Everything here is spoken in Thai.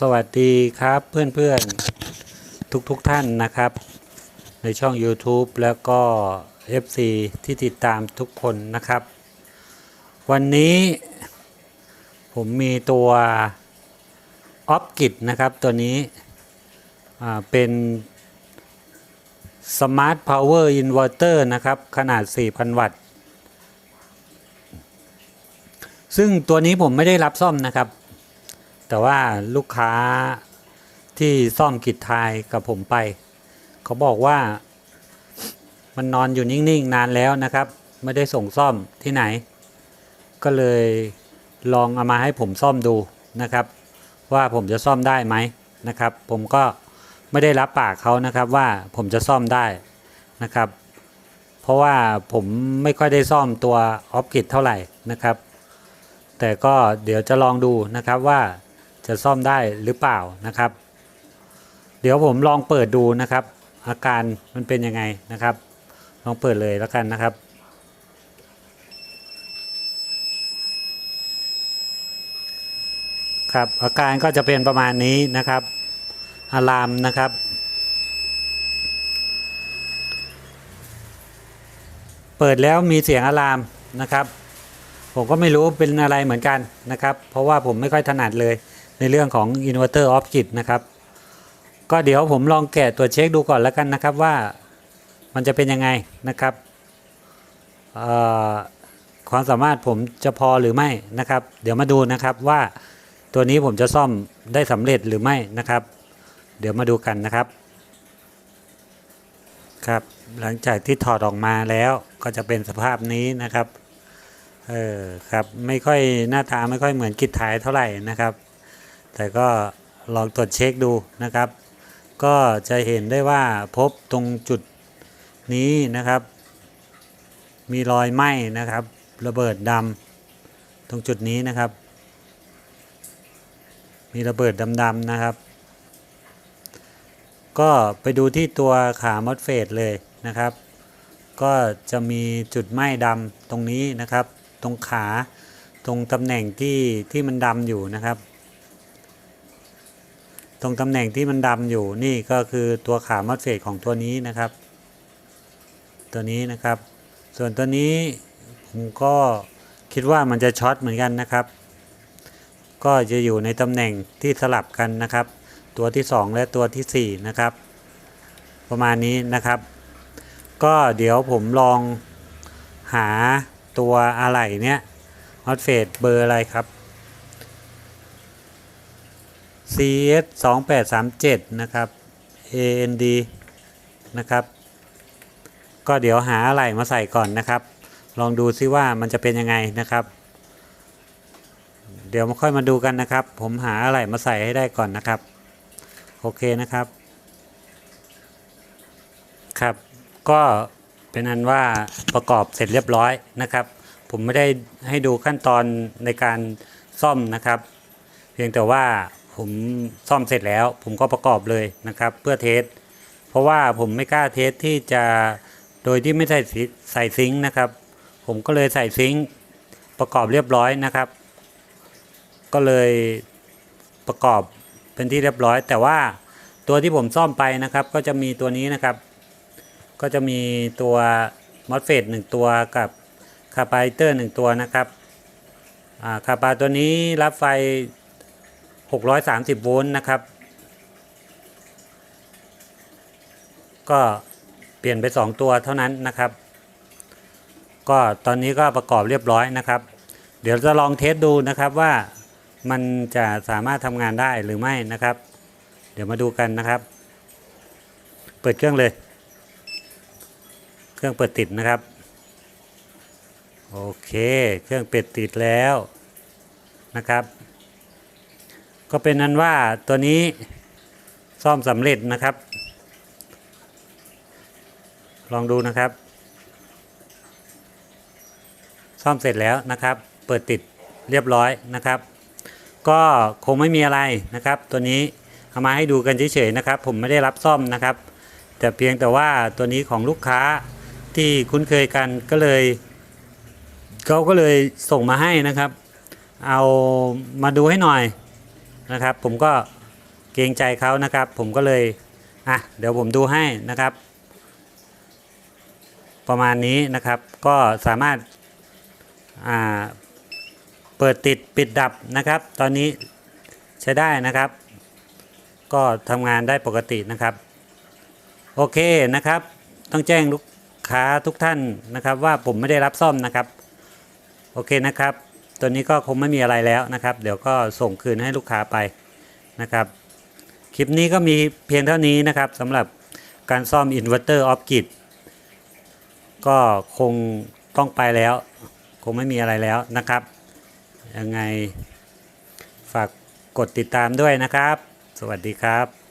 สวัสดีครับเพื่อนๆ ทุกๆทท่านนะครับ ในช่อง YouTube แล้วก็ FC ที่ติดตามทุกคนนะครับ วันนี้ผมมีตัวออฟกิ t นะครับตัวนี้อ่าเป็น Smart Power Inverter นะครับ ขนาด 4,000 วัตต์ ซึ่งตัวนี้ผมไม่ได้รับซ่อมนะครับ แต่ว่าลูกค้าที่ซ่อมกิจทายกับผมไป เขาบอกว่า มันนอนอยู่นิ่งๆ นานแล้วนะครับ ไม่ได้ส่งซ่อมที่ไหน ก็เลยลองเอามาให้ผมซ่อมดูนะครับ ว่าผมจะซ่อมได้ไหมนะครับ ผมก็ไม่ได้รับปากเขานะครับว่าผมจะซ่อมได้นะครับ เพราะว่าผมไม่ค่อยได้ซ่อมตัวออฟกิเท่าไหร่นะครับ แต่ก็เดี๋ยวจะลองดูนะครับว่า จะซ่อมได้หรือเปล่านะครับ เดี๋ยวผมลองเปิดดูนะครับ อาการมันเป็นยังไงนะครับ ลองเปิดเลยแล้วกันนะครับครับอาการก็จะเป็นประมาณนี้นะครับอะลามนะครับ เปิดแล้วมีเสียงอะลามนะครับ ผมก็ไม่รู้เป็นอะไรเหมือนกันนะครับ เพราะว่าผมไม่ค่อยถนัดเลย ในเรื่องของ inverter off grid นะครับ ก็เดี๋ยวผมลองแกะตัวเช็คดูก่อนแล้วกันนะครับว่ามันจะเป็นยังไงนะครับความสามารถผมจะพอหรือไม่นะครับ เดี๋ยวมาดูนะครับว่าตัวนี้ผมจะซ่อมได้สำเร็จหรือไม่นะครับ เดี๋ยวมาดูกันนะครับครับหลังจากที่ถอดออกมาแล้วก็จะเป็นสภาพนี้นะครับเออครับไม่ค่อยหน้าตาไม่ค่อยเหมือนกิจถ่ายเท่าไหร่นะครับ แต่ก็ลองตรวจเช็คดูนะครับ ก็จะเห็นได้ว่าพบตรงจุดนี้นะครับ มีรอยไหม้นะครับ ระเบิดดำตรงจุดนี้นะครับ มีระเบิดดำๆนะครับ ก็ไปดูที่ตัวขามอสเฟตเลยนะครับ ก็จะมีจุดไหม้ดำตรงนี้นะครับ ตรงขาตรงตำแหน่งที่ที่มันดำอยู่นะครับ ตรงตำแหน่งที่มันดำอยู่นี่ก็คือตัวขามอสเฟตของตัวนี้นะครับ ตัวนี้นะครับ ส่วนตัวนี้ผมก็คิดว่ามันจะช็อตเหมือนกันนะครับ ก็จะอยู่ในตำแหน่งที่สลับกันนะครับ ตัวที่ 2 และตัวทีสี่4 นะครับ ประมาณนี้นะครับ ก็เดี๋ยวผมลองหาตัวอะไหล่เนี้ยฮอตเฟดเบอร์อะไรครับ CS 2 8 3 7นะครับ AND นะครับ ก็เดี๋ยวหาอะไหล่มาใส่ก่อนนะครับ ลองดูซิว่ามันจะเป็นยังไงนะครับ เดี๋ยวมาค่อยมาดูกันนะครับ ผมหาอะไหล่มาใส่ให้ได้ก่อนนะครับ โอเคนะครับ ครับ ก็เป็นอันว่าประกอบเสร็จเรียบร้อยนะครับ ผมไม่ได้ให้ดูขั้นตอนในการซ่อมนะครับ เพียงแต่ว่า ผมซ่อมเสร็จแล้ว ผมก็ประกอบเลยนะครับ เพื่อเทสเพราะว่าผมไม่กล้าเทสที่จะโดยที่ไม่ใส่ซิใส่ซิงค์นะครับ ผมก็เลยใส่ซิงค์ประกอบเรียบร้อยนะครับ ก็เลยประกอบเป็นที่เรียบร้อย แต่ว่าตัวที่ผมซ่อมไปนะครับ ก็จะมีตัวนี้นะครับ ก็จะมีตัวมอสเฟตหนึ่งตัวกับคาปาลิเตอร์หนึ่งตัวนะครับคาปาตัวนี้รับไฟ 630 โวลต์นะครับ ก็เปลี่ยนไป 2 ตัวเท่านั้นนะครับ ก็ตอนนี้ก็ประกอบเรียบร้อยนะครับ เดี๋ยวจะลองเทสดูนะครับว่ามันจะสามารถทำงานได้หรือไม่นะครับ เดี๋ยวมาดูกันนะครับ เปิดเครื่องเลย เครื่องเปิดติดนะครับ โอเค เครื่องเปิดติดแล้วนะครับ ก็เป็นนั้นว่าตัวนี้ซ่อมสำเร็จนะครับ ลองดูนะครับ ซ่อมเสร็จแล้วนะครับ เปิดติดเรียบร้อยนะครับ ก็คงไม่มีอะไรนะครับ ตัวนี้เอามาให้ดูกันเฉยๆนะครับ ผมไม่ได้รับซ่อมนะครับ แต่เพียงแต่ว่าตัวนี้ของลูกค้าที่คุ้นเคยกันก็เลยเขาก็เลยส่งมาให้นะครับ เอามาดูให้หน่อย นะครับ ผมก็เกรงใจเขานะครับ ผมก็เลยอะเดี๋ยวผมดูให้นะครับ ประมาณนี้นะครับก็สามารถอ่าเปิดติดปิดดับนะครับ ตอนนี้ใช้ได้นะครับ ก็ทำงานได้ปกตินะครับ โอเคนะครับ ต้องแจ้งลูกค้าทุกท่านนะครับ ว่าผมไม่ได้รับซ่อมนะครับ โอเคนะครับ ตัวนี้ก็คงไม่มีอะไรแล้วนะครับ เดี๋ยวก็ส่งคืนให้ลูกค้าไปนะครับ คลิปนี้ก็มีเพียงเท่านี้นะครับสำหรับการซ่อมอินเวอร์เตอร์ออฟกิดก็คงต้องไปแล้ว คงไม่มีอะไรแล้วนะครับ ยังไงฝากกดติดตามด้วยนะครับ สวัสดีครับ